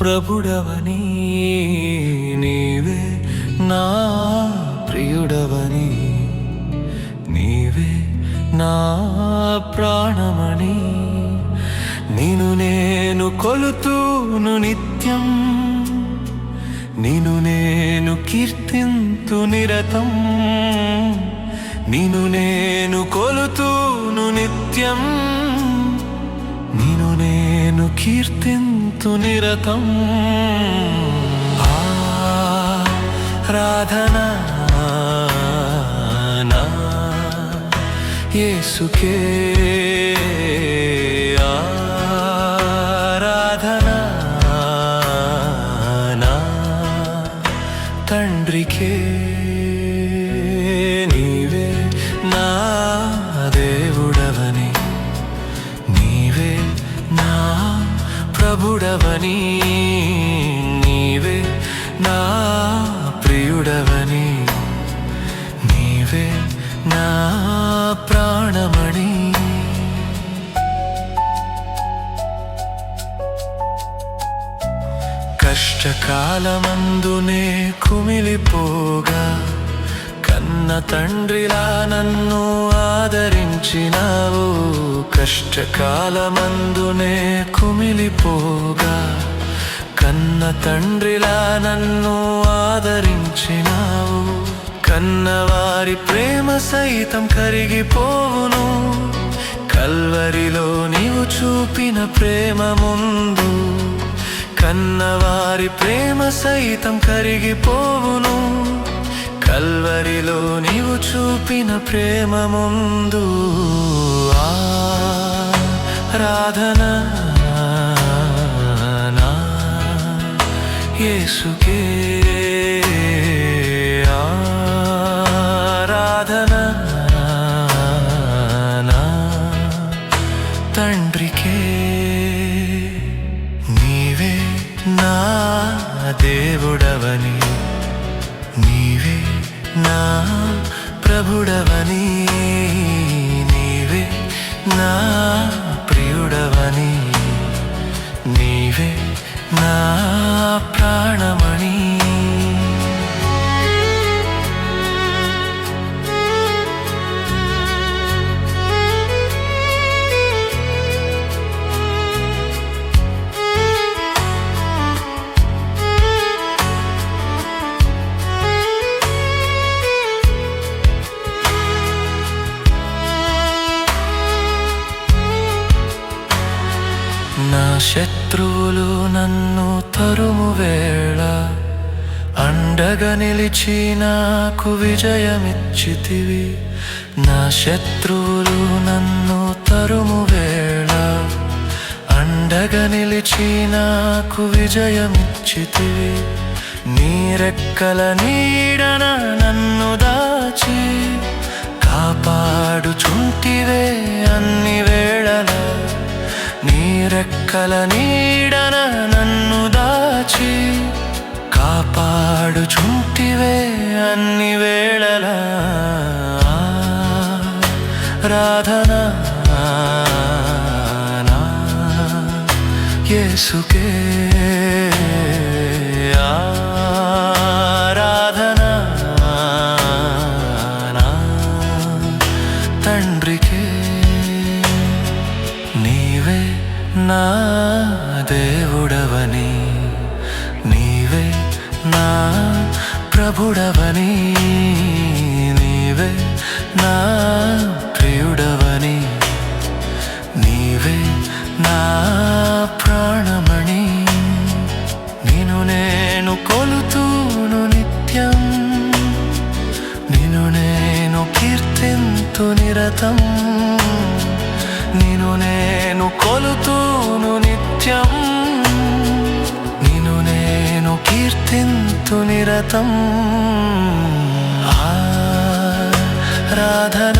ప్రభుడవని నీవే నా ప్రియుడవని నీవే నా ప్రాణమణి నిను నేను కొలుతూను నిత్యం నిను నేను కీర్తింతు నిరతం. నిను నేను కొలుతూను నిత్యం నిను నేను కీర్తింతు నిరతం. రాధనా యేసుకే. ఆరాధనా తండ్రికే. ప్రభుడవని నీవే నా ప్రియుడవని నీవే నా ప్రాణమణి. కష్టకాలమందునే కుమిలిపోగా కన్న తండ్రిలా నన్ను ఆదరించినావు. కష్టకాలమందునే కుమిలిపోగా కన్న తండ్రిలా నన్ను ఆదరించినావు. కన్నవారి ప్రేమ సైతం కరిగిపోవును కల్వరిలో నీవు చూపిన ప్రేమ ముందు కన్నవారి ప్రేమ సైతం కరిగిపోవును కల్వరిలో నీవు చూపిన ప్రేమ ముందు ఆరాధన నా యేసుకే ఆరాధన నా తండ్రికే నీవే నా దేవుడవని నీవే నా ప్రభుడవని నీవే నా చూడవని నా శత్రువులు నన్ను తరుము వేళ. అండగా నిలిచి నాకు విజయమిచ్చితివి. నా శత్రువులు నన్ను తరుము వేళ. అండగా నిలిచి నాకు విజయమిచ్చితివి. నీరెక్కల నీడన నన్ను దాచి. కాపాడుచుంటివే అన్ని వేళ. రెక్కల నీడన నన్ను దాచి కాపాడుచుంటివే అన్ని వేళలా. రాధన యేసుకే. ఆరాధన. తండ్రికే. నా దేవుడవని నీవే నా ప్రభుడవని నీవే నా ప్రియుడవని నీవే నా ప్రాణమణి. నిను నేను కొలుతూను నిత్యం నిను నేను కీర్తింతు నిరతం నిను నేను నేను కొలుతూను నిత్యం. నిను నేను కీర్తింతు నిరతం ఆరాధన